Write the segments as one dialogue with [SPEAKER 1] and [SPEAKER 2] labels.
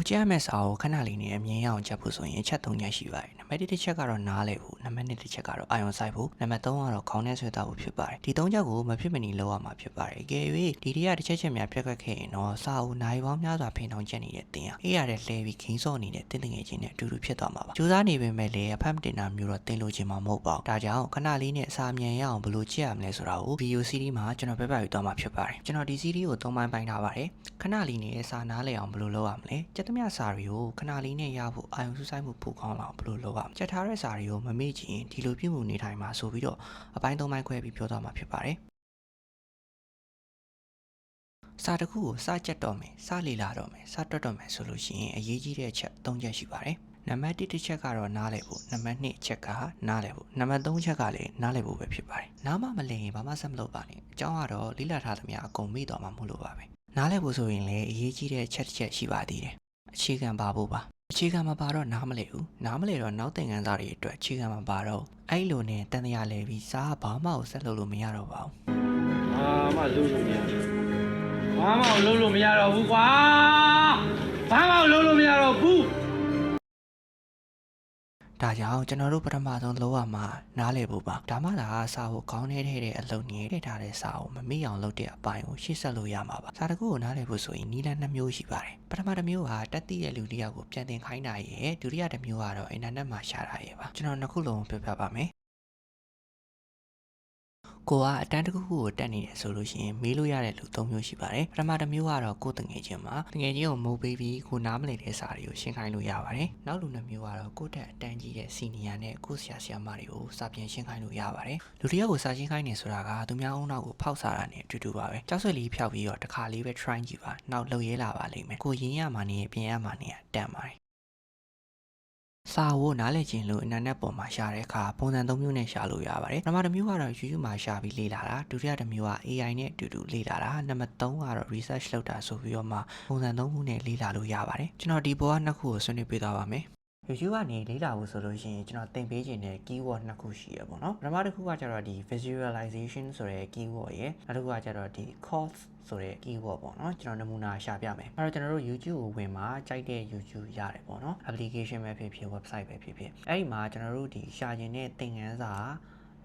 [SPEAKER 1] အခုကြည့်ရမယ့်စာကိုခဏလေးနဲ့အမြင်ရအောင်ချက်ဖို့ဆိုရင်အချက်၃ချက်ရှိပါတယ်နံပါတ်၁တစ်ချက်ကတော့နားလည်ဖို့နံပါတ်၂တစ်ချက်ကတော့အာယုံဆိုင်ဖို့နံပါတ်၃ကတော့ခေါင်းနဲ့ဆွဲသားဖို့ဖြစ်ပါတယ်ဒီ၃ချက်ကိုမဖြစ်မနေလုပ်ရမှာဖြစ်ပါတယ်ကြွေဒီတွေကတစ်ချက်ချက်များပြက်ကွက်ခဲ့ရင်တော့စာအုပ်နိုင်ပေါင်းများစွာဖိနှောင်းချက်နေတဲ့တင်ဟာအေးရတဲ့လှဲပြီးခင်းစော့နေတဲ့တင်းတငယ်ချင်းနဲ့အတူတူဖြစ်သွားမှာပါကြိုးစားနေပေမဲ့လည်းအဖတ်မတင်တာမျိုးတော့တင်လို့ချင်မှာမဟုတ်ပါဘူးဒါကြောင့်ခဏလေးနဲ့အစာမြန်ရအောင်ဘယ်လိုကြည့်ရမလဲဆိုတာကို video series မှာကျွန်တော်ပြပြပြီးသွားမှာဖြစ်ပါတယ်ကျွန်တော်ဒီ series ကို၃ပိုင်းပိုင်းထားပါတယ်ခဏလေးနဲ့စာနားလည်အောင်ဘယ်လိုလုပ်ရမလဲစက်သမျှစာတွေကိုခဏလေးနဲ့ရဖို့အာရုံစူးစိုက်မှုပိုကောင်းလာအောင်ဘယ်လိုလုပ်ရမလဲချက်ထားတဲ့စာတွေကိုမမေ့ချင်ဒီလိုပြုမှုနေထိုင်မှာဆိုပြီးတော့အပိုင်း၃ပိုင်းခွဲပြီးပြောသွားမှာဖြစ်ပါတယ်စာတစ်ခုကိုစကြက်တော့မယ်စလေလာတော့မယ်စတွတ်တော့မယ်ဆိုလို့ရှိရင်အရေးကြီးတဲ့အချက်၃ချက်ရှိပါတယ်နံပါတ်1တစ်ချက်ကတော့နားလည်ဖို့နံပါတ်2အချက်ကနားလည်ဖို့နံပါတ်3ချက်ကလည်းနားလည်ဖို့ပဲဖြစ်ပါတယ်နားမမလည်ရင်ဘာမှဆက်မလုပ်ပါနဲ့အကြောင်းကတော့လိလာထားသမျှအကုန်မေ့သွားမှာမဟုတ်လို့ပါပဲနားလည်ဖို့ဆိုရင်လည်းအရေးကြီးတဲ့အချက်တစ်ချက်ရှိပါသေးတယ် အခြေခံပါဖို့ပါအခြေခံမပါတော့နားမလည်ဘူးနားမလည်တော့နောက်သင်ခန်းစာတွေအတွက်အခြေခံမပါတော့အဲ့လိုနဲ့တန်တရားလဲပြီးစားဘာမှကိုဆက်လုပ်လို့မရတော့ပါဘူး
[SPEAKER 2] ဘာမှလုပ်လို့မရဘူးဘာမှလုပ်လို့မရတော့ဘူးကွာဘာမှလုပ်လို့မရတော့ဘူး
[SPEAKER 1] ဒါကြောင့်ကျွန်တော်တို့ပထမဆုံးလုပ်ရမှာနားလည်ဖို့ပါဒါမှသာစာကိုခေါင်းထဲထည့်တဲ့အလုပ်နဲ့ထည့်ထားတဲ့စာကိုမမေ့အောင်လုပ်တဲ့အပိုင်းကိုရှေ့ဆက်လို့ရမှာပါစာတစ်ခုကိုနားလည်ဖို့ဆိုရင်နီလန်းနှစ်မျိုးရှိပါတယ်ပထမတစ်မျိုးကတက်သိတဲ့လူတစ်ယောက်ကိုပြန်သင်ခိုင်းတာရဲ့ဒုတိယတစ်မျိုးကတော့အင်တာနက်မှာရှာတာရဲ့ပါကျွန်တော်နှစ်ခုလုံးပြောပြပါမယ် ကိုကအတန်းတစ်ခုခုကိုတက်နေတယ်ဆိုလို့ရှိရင်မေးလို့ရတဲ့လူ၃မျိုးရှိပါတယ်ပထမတစ်မျိုးကတော့ကိုယ်တငယ်ချင်းမှာတငယ်ချင်းကိုမိုးပေးပြီးကိုနားမလည်တဲ့စာတွေကိုရှင်းခိုင်းလို့ရပါတယ်နောက်လူနှစ်မျိုးကတော့ကိုယ့်တက်အတန်းကြီးတဲ့စီနီယာနဲ့ကိုယ့်ဆရာဆရာမတွေကိုစာပြန်ရှင်းခိုင်းလို့ရပါတယ်လူတစ်ယောက်ကိုစာရှင်းခိုင်းနေဆိုတာကသူများအုံနောက်ကိုဖောက်စားတာနဲ့အတူတူပါပဲကြောက်ဆွဲလေးဖျောက်ပြီးတော့တစ်ခါလေးပဲ try ကြည့်ပါနောက်လှုပ်ရဲလာပါလိမ့်မယ်ကိုရင်းရမှနေပြင်ရမှနေတန်ပါတယ် စာကိုနားလည်ခြင်းလို့အင်တာနက်ပေါ်မှာရှာတဲ့အခါပုံစံ၃မျိုးနဲ့ရှာလို့ရပါတယ်။ပထမတစ်မျိုးကတော့ YouTube မှာရှာပြီးလေ့လာတာဒုတိယတစ်မျိုးက AI နဲ့အတူတူလေ့လာတာနံပါတ်3ကတော့ research လုပ်တာဆိုပြီးတော့မှပုံစံ၃ခုနဲ့လေ့လာလို့ရပါတယ်။ကျွန်တော်ဒီပေါ်ကနှစ်ခုကိုဆွေးနွေးပေးသွားပါမယ်။ YouTube ကနေလေ့လာဖို့ဆိုလို့ရှိရင်ကျွန်တော်သင်ပေးခြင်းတဲ့ keyword နှစ်ခုရှိရပေါ့နော်ပထမတစ်ခုကကျတော့ဒီ visualization ဆိုတဲ့ keyword ရယ်နောက်တစ်ခုကကျတော့ဒီ course ဆိုတဲ့ keyword ပေါ့နော်ကျွန်တော်နမူနာရှာပြမယ်အဲ့တော့ကျွန်တော်တို့ YouTube ကိုဝင်မှာကြိုက်တဲ့ YouTube ရတယ်ပေါ့နော် application ပဲဖြစ်ဖြစ် website ပဲဖြစ်ဖြစ်အဲ့ဒီမှာကျွန်တော်တို့ဒီရှာခြင်းတဲ့သင်ခန်းစာ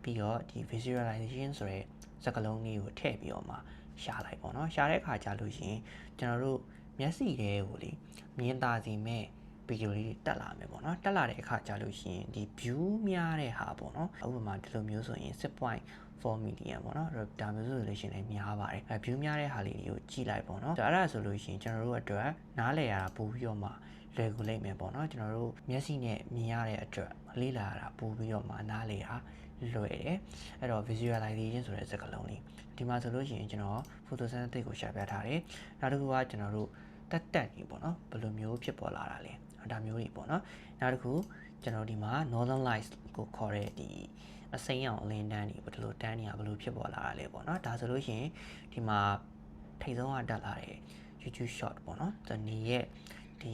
[SPEAKER 1] ပြီးတော့ဒီ visualization ဆိုတဲ့စကားလုံးလေးကိုထည့်ပြီးတော့မှရှာလိုက်ပေါ့နော်ရှာတဲ့အခါကျလို့ရှိရင်ကျွန်တော်တို့မျက်စိတွေကိုလေမြင်သာစီမဲ့ ဗီဒီယိုလေးတွေတက်လာမယ်ပေါ့နော်တက်လာတဲ့အခါကျလို့ရှိရင်ဒီ view များတဲ့ဟာပေါ့နော်ဥပမာဒီလိုမျိုးဆိုရင်6.4 million ပေါ့နော်အဲ့ဒါမျိုးဆိုလို့ရှိရင်လည်းများပါတယ်အဲ view များတဲ့ဟာလေးတွေကိုကြည့်လိုက်ပေါ့နော်ဒါအဲ့ဒါဆိုလို့ရှိရင်ကျွန်တော်တို့အတွက်နားလည်ရတာပို့ပြီးတော့မှလွယ်ကူလိမ့်မယ်ပေါ့နော်ကျွန်တော်တို့မျက်စိနဲ့မြင်ရတဲ့အတွက်လေ့လာရတာပို့ပြီးတော့မှနားလည်တာလွယ်တယ်အဲ့တော့ visualization ဆိုတဲ့စကားလုံးလေးဒီမှာဆိုလို့ရှိရင်ကျွန်တော် photosynthesis ကိုရှာပြထားတယ်နောက်တစ်ခုကကျွန်တော်တို့တက်တက်နေပေါ့နော်ဘယ်လိုမျိုးဖြစ်ပေါ်လာတာလဲ ဒါမျိုးတွေပေါ့နော်နောက်တစ်ခုကျွန်တော်ဒီမှာ northern lights ကိုခေါ်တဲ့ဒီအစိမ်းအောင်အလင်းတန်းတွေဘယ်လိုတန်းနေရဘယ်လိုဖြစ်ပေါ်လာတာလဲပေါ့နော်ဒါဆိုလို့ရှိရင်ဒီမှာထိတ်ဆုံးကတက်လာတဲ့ YouTube shot ပေါ့နော်ဇနီးရဲ့ဒီ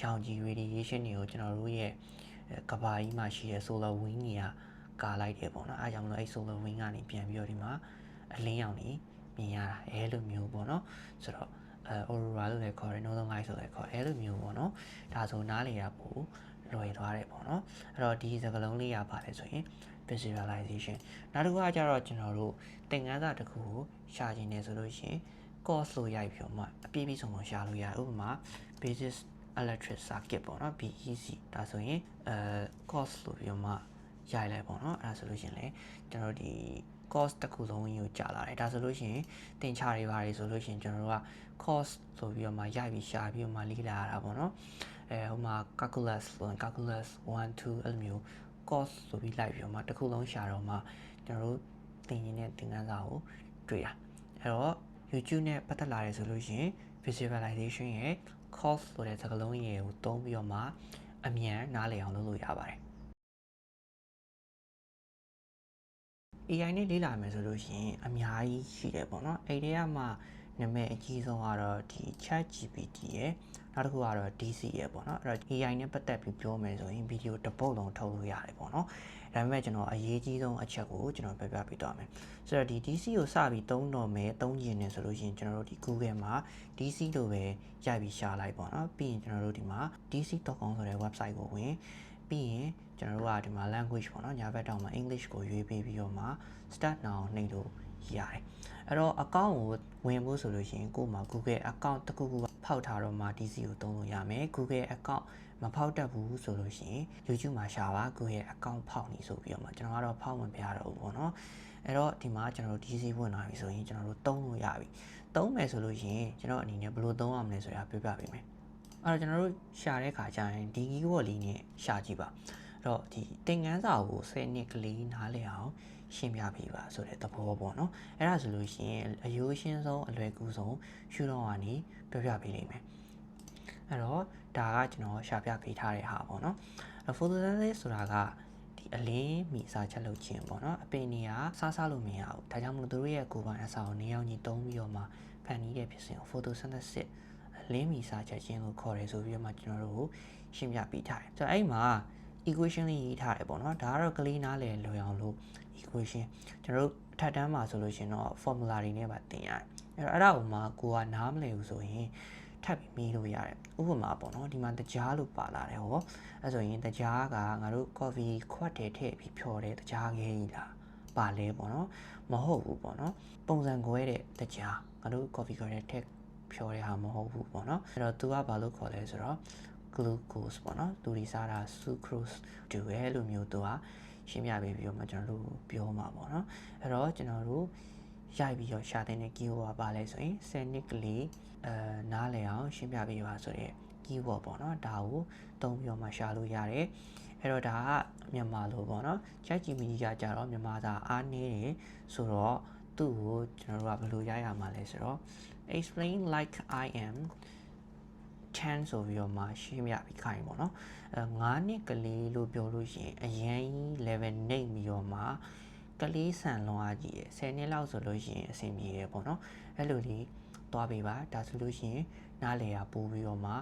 [SPEAKER 1] ရောင်ခြည် radiation တွေကိုကျွန်တော်တို့ရဲ့ကဘာကြီးမှာရှိတဲ့ solar wing တွေကကာလိုက်တယ်ပေါ့နော်အဲကြောင့်မလို့အဲ solar wing ကနေပြန်ပြီးတော့ဒီမှာအလင်းရောင်တွေမြင်ရတာအဲလိုမျိုးပေါ့နော်ဆိုတော့ အဲ aurora လို့လည်းခေါ်တယ် northern light ဆိုလည်းခေါ်တယ်အဲလိုမျိုးပေါ့နော်ဒါဆိုနားလေရပို့လွယ်သွားတယ်ပေါ့နော်အဲ့တော့ဒီစကားလုံးလေးရပါတယ်ဆိုရင် visualization နောက်တစ်ခုကကျတော့ကျွန်တော်တို့သင်ခန်းစာတစ်ခုကိုရှာခြင်းနေဆိုလို့ရှိရင် course လို့ရိုက်ပြီးတော့မှအပြည့်အစုံကိုရှာလို့ရတယ်ဥပမာ basis electric circuit ပေါ့နော် BEC ဒါဆိုရင်အဲ course လို့ပြီးတော့မှရိုက်လိုက်ပေါ့နော်အဲ့ဒါဆိုလို့ရှိရင်လေကျွန်တော်တို့ဒီ course တစ်ခုလုံးကြီးကိုကြာလာတယ်ဒါဆိုလို့ရှိရင်သင်ချတွေပါတယ်ဆိုလို့ရှိရင်ကျွန်တော်တို့က course ဆိုပြီးတော့မှရိုက်ပြီးရှာပြီးတော့မှလေ့လာရတာပေါ့နော်အဲဟိုမှာ calculus ဆိုရင် calculus 1 2အဲ့လိုမျိုး course ဆိုပြီးလိုက်ပြီးတော့မှတစ်ခုလုံးရှာတော့မှကျွန်တော်တို့သင်ရင်းတဲ့သင်ခန်းစာကိုတွေ့တာအဲ့တော့ YouTube နဲ့ပတ်သက်လာတယ်ဆိုလို့ရှိရင် visualization ရဲ့ course ဆိုတဲ့စကားလုံးရေကိုသုံးပြီးတော့မှအမြန်နားလည်အောင်လုပ်လို့ရပါတယ် AI နဲ့လေ့လာမယ်ဆိုလို့ရှိရင်အများကြီးရှိတယ်ပေါ့နော်အဲ့ဒီကမှနာမည်အကြီးဆုံးကတော့ဒီ Chat GPT ရဲ့နောက်တစ်ခုကတော့ DC ရဲ့ပေါ့နော်အဲ့တော့ AI နဲ့ပတ်သက်ပြီးပြောမယ်ဆိုရင်ဗီဒီယိုတစ်ပုတ်လုံးထုတ်လို့ရတယ်ပေါ့နော်ဒါပေမဲ့ကျွန်တော်အရေးကြီးဆုံးအချက်ကိုကျွန်တော်ပြပြပေးသွားမယ်ဆိုတော့ဒီ DC ကိုစပြီးသုံးတော့မယ်သုံးကျင်နေဆိုလို့ရှိရင်ကျွန်တော်တို့ဒီ Google မှာ DC လို့ပဲရိုက်ပြီးရှာလိုက်ပေါ့နော်ပြီးရင်ကျွန်တော်တို့ဒီမှာ dc.com ဆိုတဲ့ website ကိုဝင် ပြီးရင်ကျွန်တော်တို့ကဒီမှာ language ပေါ့နော်ညာဘက်တောင်မှာ English ကိုရွေးပေးပြီးတော့မှ start now နှိပ်လို့ရတယ်အဲ့တော့ account ကိုဝင်ဖို့ဆိုလို့ရှိရင်ကို့မှာ Google account တစ်ခုခုဖောက်ထားတော့မှ DC ကိုသုံးလို့ရမယ် Google account မဖောက်တတ်ဘူးဆိုလို့ရှိရင် YouTube မှာရှာပါ Google account ဖောက်နေဆိုပြီးတော့မှကျွန်တော်ကတော့ဖောက်မပြရတော့ဘူးပေါ့နော်အဲ့တော့ဒီမှာကျွန်တော်တို့ DC ဝင်လာပြီဆိုရင်ကျွန်တော်တို့သုံးလို့ရပြီသုံးမယ်ဆိုလို့ရှိရင်ကျွန်တော်အနေနဲ့ဘယ်လိုသုံးရမလဲဆိုတာပြောပြပေးမယ် အဲ့တော့ကျွန်တော်တို့ရှာတဲ့ခါကျရင်ဒီ keyword လေးနဲ့ရှာကြည့်ပါအဲ့တော့ဒီသင်ခန်းစာကို10နှစ်ကလေးနားလည်အောင်ရှင်းပြပေးပါဆိုတဲ့သဘောပေါ့နော်အဲ့ဒါဆိုလို့ရှိရင်အယိုးရှင်းဆုံးအလွယ်ကူဆုံးရှုတော့ကနေပြောပြပေးလိမ့်မယ်အဲ့တော့ဒါကကျွန်တော်ရှာပြပေးထားတဲ့ဟာပေါ့နော်အဲ့ photosynthesis ဆိုတာကဒီအလင်းမိစားချက်လုပ်ခြင်းပေါ့နော်အပင်တွေကစားစားလို့မရဘူးဒါကြောင့်မလို့သူတို့ရဲ့ကိုယ်ပိုင်အစာကိုနေအောင်ကြီးတုံးပြီးတော့မှဖန်တီးတဲ့ဖြစ်စဉ်ကို photosynthesis လင်းမီစားချက်ခြင်းလို့ခေါ်တယ်ဆိုပြီးတော့မှကျွန်တော်တို့ရှင်းပြပေးထားတယ်ဆိုတော့အဲ့မှာ equation လေးရေးထားတယ်ပေါ့နော်ဒါကတော့ကလေးနားလည်လွယ်အောင်လို့ equation ကျွန်တော်တို့ထပ်တန်းမှာဆိုလို့ရှင်တော့ formula တွေနဲ့ပါသင်ရတယ်အဲ့တော့အဲ့ဒါကိုမှကိုကနားမလည်ဘူးဆိုရင်ထပ်ပြီးမေးလို့ရတယ်ဥပမာပေါ့နော်ဒီမှာတကြားလို့ပါလာတယ်ဟောအဲ့ဆိုရင်တကြားကငါတို့ coffee ခွက်တယ်ထည့်ပြီးဖြော်တယ်တကြားခဲကြီးလားပါလဲပေါ့နော်မဟုတ်ဘူးပေါ့နော်ပုံစံခွဲတဲ့တကြားငါတို့ coffee ခွက်တယ်ထည့် ဖြော်တဲ့ဟာမဟုတ်ဘူးပေါ့နော်အဲ့တော့သူကဘာလို့ခေါ်လဲဆိုတော့ glucose ပေါ့နော်သူဒီစားတာ sucrose တူရဲလို့မျိုးသူကရှင်းပြပေးပြီးတော့မှကျွန်တော်တို့ပြောမှာပေါ့နော်အဲ့တော့ကျွန်တော်တို့ရိုက်ပြီးတော့ရှာတဲ့ keyword ကပါလဲဆိုရင် cynically အဲနားလည်အောင်ရှင်းပြပေးပါဆိုတဲ့ keyword ပေါ့နော်ဒါကိုသုံးပြီးတော့မှရှာလို့ရတယ်အဲ့တော့ဒါကမြန်မာလိုပေါ့နော် ChatGPT ကကြတော့မြန်မာစာအားနည်းတယ်ဆိုတော့ သူ့ကိုကျွန်တော်တို့ကဘယ်လိုရရမှာလဲဆိုတော့ explain like I am 10ဆိုပြီးတော့မှရှင်းပြပြီးခိုင်းပေါ့နော်အဲ9နှစ်ကလေးလို့ပြောလို့ရှိရင်အရင် level နှိပ်ပြီးတော့မှကလေးဆန်လွန်အားကြီးရယ်10နှစ်လောက်ဆိုလို့ရှိရင်အဆင်ပြေတယ်ပေါ့နော်အဲ့လိုလေးသွားပေးပါဒါဆိုလို့ရှိရင်နားလေရပို့ပြီးတော့မှ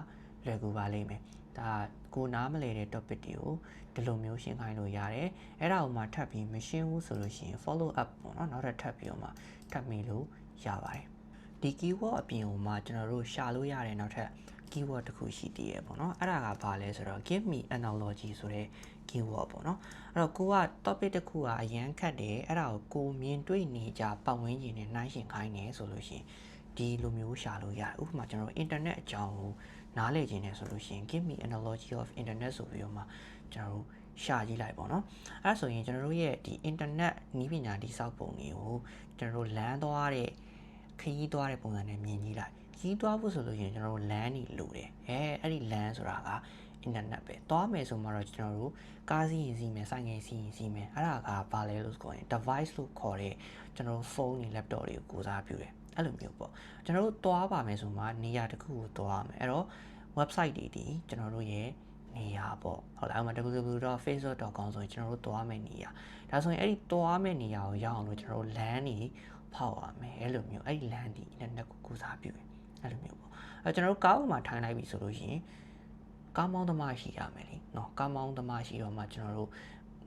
[SPEAKER 1] လွယ်ကူပါလိမ့်မယ်ဒါကိုနားမလဲတဲ့ topic တွေကိုဒီလိုမျိုးရှင်းခိုင်းလို့ရတယ်အဲ့ဒါကိုမှထပ်ပြီးမရှင်းဘူးဆိုလို့ရှိရင် follow up ပေါ့နော်နောက်ထပ်ထပ်ပြီးတော့မှထပ်မိလို့ရပါတယ်ဒီ keyword အပြင်ကိုမှကျွန်တော်တို့ရှာလို့ရတဲ့နောက်ထပ် keyword တစ်ခုရှိသေးရပေါ့နော်အဲ့ဒါကဘာလဲဆိုတော့ give me analogy ဆိုတဲ့ keyword ပေါ့နော်အဲ့တော့ကိုက topic တစ်ခုကအရန်ခတ်တယ်အဲ့ဒါကိုကိုမြင်တွေ့နေကြပတ်ဝန်းကျင်နဲ့နှိုင်းယှဉ်ခိုင်းနေဆိုလို့ရှိရင်ဒီလိုမျိုးရှာလို့ရတယ်ဥပမာကျွန်တော်တို့ internet အကြောင်းကို နားလည်ခြင်းနဲ့ဆိုလို့ရှိရင် give me analogy of internet ဆိုပြီးတော့မှကျွန်တော်တို့ရှာကြည့်လိုက်ပေါ့နော်အဲဒါဆိုရင်ကျွန်တော်တို့ရဲ့ဒီ internet နည်းပညာတိစောက်ပုံတွေကိုကျွန်တော်တို့လမ်းသွားတဲ့ခရီးသွားတဲ့ပုံစံနဲ့မြင်ကြည့်လိုက်ကြီးသွားဖို့ဆိုလို့ရှိရင်ကျွန်တော်တို့ LAN ကြီးလိုတယ်အဲအဲ့ဒီ LAN ဆိုတာက internet ပဲသွားမယ်ဆိုမှတော့ကျွန်တော်တို့ကားစီးရင်စီးမယ်ဆိုင်ငယ်စီးရင်စီးမယ်အဲ့ဒါကဘာလဲလို့ဆိုရင် device လို့ခေါ်တဲ့ကျွန်တော်တို့ phone တွေ laptop တွေကိုကိုစားပြုတယ် အဲ့လိုမျိုးပေါ့ကျွန်တော်တို့သွားပါမယ်ဆိုမှနေရာတစ်ခုကိုသွားရမယ်အဲ့တော့ website တွေဒီကျွန်တော်တို့ရဲ့နေရာပေါ့ဟုတ်လားအဲ့မှာ www.facebook.com ဆိုရင်ကျွန်တော်တို့သွားမယ်နေရာဒါဆိုရင်အဲ့ဒီသွားမယ်နေရာကိုရောက်အောင်လို့ကျွန်တော်တို့ LAN တွေဖောက်ရမယ်အဲ့လိုမျိုးအဲ့ဒီ LAN ဒီ internet ကိုကိုစားပြုတယ်အဲ့လိုမျိုးပေါ့အဲကျွန်တော်တို့ကားပေါ်မှာထိုင်လိုက်ပြီဆိုလို့ရှိရင်ကားမောင်းသမားရှိရမယ်လေနော်ကားမောင်းသမားရှိတော့မှကျွန်တော်တို့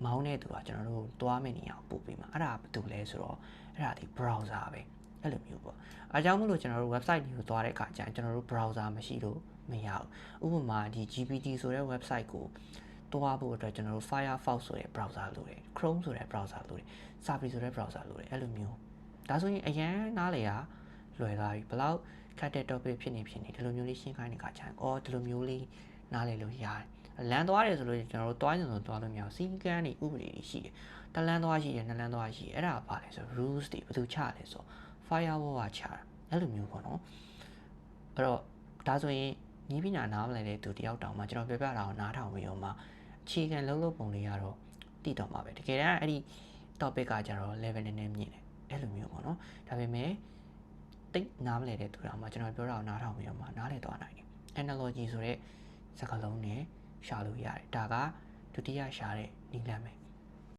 [SPEAKER 1] မောင်းတဲ့သူကကျွန်တော်တို့သွားမယ့်နေရာကိုပို့ပေးမှာအဲ့ဒါဘာတူလဲဆိုတော့အဲ့ဒါဒီ browser ပဲ အဲ့လိုမျိုးပေါ့အဲကြောင့်မလို့ကျွန်တော်တို့ website တွေကိုသွားတဲ့အခါကျရင်ကျွန်တော်တို့ browser မရှိလို့မရဘူးဥပမာဒီ GPT ဆိုတဲ့ website ကိုတွားဖို့အတွက်ကျွန်တော်တို့ Firefox ဆိုတဲ့ browser လိုတယ် Chrome ဆိုတဲ့ browser လိုတယ် Safari ဆိုတဲ့ browser လိုတယ်အဲ့လိုမျိုးဒါဆိုရင်အရန်နားလေရလွယ်သွားပြီဘလောက်ခတ်တဲ့ topic ဖြစ်နေဖြစ်နေဒီလိုမျိုးလေးရှင်းခိုင်းတဲ့ခါကျရင်အော်ဒီလိုမျိုးလေးနားလည်လို့ရတယ်လမ်းသွားတယ်ဆိုလို့ကျွန်တော်တို့တွားနေဆိုသွားလို့မရဘူးစီကန်းတွေဥပဒေတွေရှိတယ်တလန်းသွားရှိတယ်နှစ်လန်းသွားရှိတယ်အဲ့ဒါဘာလဲဆို rules တွေဘယ်သူချလဲဆို firewall ကချတာအဲ့လိုမျိုးပေါ့နော်အဲ့တော့ဒါဆိုရင်ညီးပညာနားမလည်တဲ့သူတယောက်တောင်မှကျွန်တော်ပြောပြတာကိုနားထောင်ပြီးတော့မှအခြေခံလုံးလုံးပုံလေးရတော့တည်တော့မှာပဲတကယ်တမ်းအဲ့ဒီ topic ကကြတော့ level နည်းနည်းမြင့်တယ်အဲ့လိုမျိုးပေါ့နော်ဒါပေမဲ့တိတ်နားမလည်တဲ့သူတောင်မှကျွန်တော်ပြောတာကိုနားထောင်ပြီးတော့မှနားလည်သွားနိုင်တယ် analogy ဆိုတဲ့စကားလုံးနဲ့ရှာလို့ရတယ်ဒါကဒုတိယရှာတဲ့နည်းလမ်းပဲ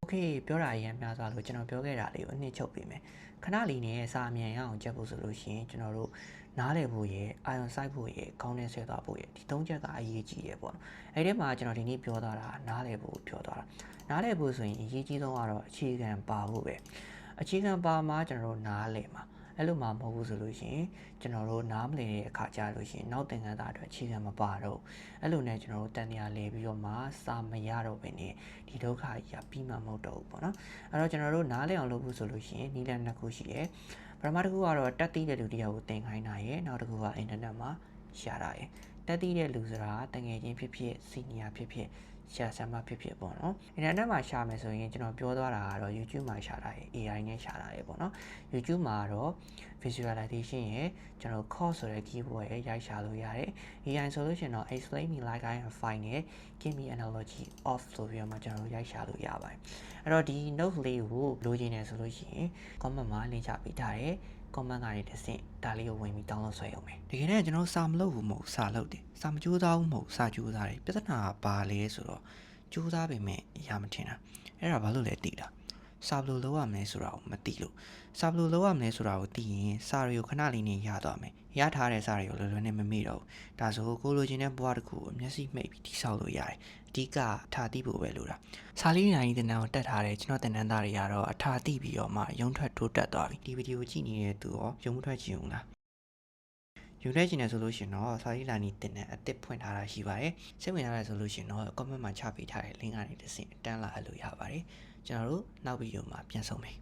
[SPEAKER 1] โอเคပြောတာအရင်များစွာလို့ကျွန်တော်ပြောခဲ့တာလေးကိုအနှစ်ချုပ်ပေးမယ်ခဏလေးနဲ့စာအမြန်ရအောင်ကြက်ဖို့ဆိုလို့ရှိရင်ကျွန်တော်တို့နားလည်ဖို့ရယ်အာယုံစိုက်ဖို့ရယ်ခေါင်းနဲ့ဆွဲသွားဖို့ရယ်ဒီသုံးချက်ကအရေးကြီးရယ်ပေါ့နော်အဲ့ဒီမှာကျွန်တော်ဒီနေ့ပြောသွားတာနားလည်ဖို့ပြောသွားတာနားလည်ဖို့ဆိုရင်အရေးကြီးဆုံးကတော့အခြေခံပါဖို့ပဲအခြေခံပါမှာကျွန်တော်တို့နားလည်မှာ အဲ့လိုမှမဟုတ်ဘူးဆိုလို့ရှိရင်ကျွန်တော်တို့နားမလည်တဲ့အခါကြာလို့ရှိရင်နောက်သင်ခန်းစာအတွက်အခြေခံမပါတော့အဲ့လိုနဲ့ကျွန်တော်တို့တန်တရားလဲပြီးတော့မှစာမရတော့ဘဲနဲ့ဒီဒုက္ခကြီးကပြီးမှမဟုတ်တော့ဘူးပေါ့နော်အဲ့တော့ကျွန်တော်တို့နားလည်အောင်လုပ်ဖို့ဆိုလို့ရှိရင်နီလန်နှစ်ခုရှိတယ်ပထမတစ်ခုကတော့တက်သိတဲ့လူတစ်ယောက်ကိုသင်ခိုင်းတာရယ်နောက်တစ်ခုကအင်တာနက်မှာရှာတာရယ်တက်သိတဲ့လူဆိုတာတငယ်ချင်းဖြစ်ဖြစ်စီနီယာဖြစ်ဖြစ် ရှာဆမ်မဖြစ်ဖြစ်ပေါ့နော်အင်တာနက်မှာရှာမယ်ဆိုရင်ကျွန်တော်ပြောသွားတာကတော့ YouTube မှာရှာတာရယ် AI နဲ့ရှာတာရယ်ပေါ့နော် YouTube မှာတော့ visualization ရယ်ကျွန်တော် call ဆိုတဲ့ keyword ရယ်ရိုက်ရှာလို့ရတယ် AI ဆိုလို့ရှိရင်တော့ explain me like I am fine နဲ့ give me analogy of ဆိုပြီးတော့မှကျွန်တော်တို့ရိုက်ရှာလို့ရပါတယ်အဲ့တော့ဒီ note လေးကိုလိုချင်တယ်ဆိုလို့ရှိရင် comment မှာ link ချပေးထားတယ် comment ကနေတစ်ဆင့်ဒါလေးကိုဝင်ပြီး download ဆွဲအောင်မယ်တကယ်နဲ့ကျွန်တော်စာမလုပ်ဘူးမဟုတ်စာလုပ်တယ်စာမကြိုးစားဘူးမဟုတ်စာကြိုးစားတယ်ပြဿနာကဘာလဲဆိုတော့ကြိုးစားပေမဲ့ရမထင်တာအဲ့ဒါဘာလို့လဲသိတာစာဘယ်လိုလုပ်ရမလဲဆိုတာကိုမသိလို့စာဘယ်လိုလုပ်ရမလဲဆိုတာကိုသိရင်စာတွေကိုခဏလေးနဲ့ရသွားမယ် ရထားတဲ့စာတွေကိုလွယ်လွယ်နဲ့မမေ့တော့ဘူးဒါဆိုကိုလိုချင်တဲ့ဘဝတစ်ခုကိုမျက်စိမှိတ်ပြီးတိဆောက်လို့ရတယ်အဓိကထားသိဖို့ပဲလိုတာစာလေးနိုင်တဲ့တန်းကိုတက်ထားတဲ့ကျွန်တော်တင်တန်းသားတွေကတော့အထာသိပြီးတော့မှရုံထွက်တိုးတက်သွားပြီဒီဗီဒီယိုကြည့်နေတဲ့သူရောရုံမထွက်ချင်ဘူးလားယူလဲချင်တယ်ဆိုလို့ရှရင်တော့စာရေးလာနေတင်တဲ့အစ်စ်ဖွင့်ထားတာရှိပါတယ်စိတ်ဝင်စားတယ်ဆိုလို့ရှရင်တော့ comment မှာချပေးထားတဲ့ link ကနေတစ်ဆင့်တန်းလာလို့ရပါတယ်ကျွန်တော်တို့နောက်ဗီဒီယိုမှာပြန်ဆုံမယ်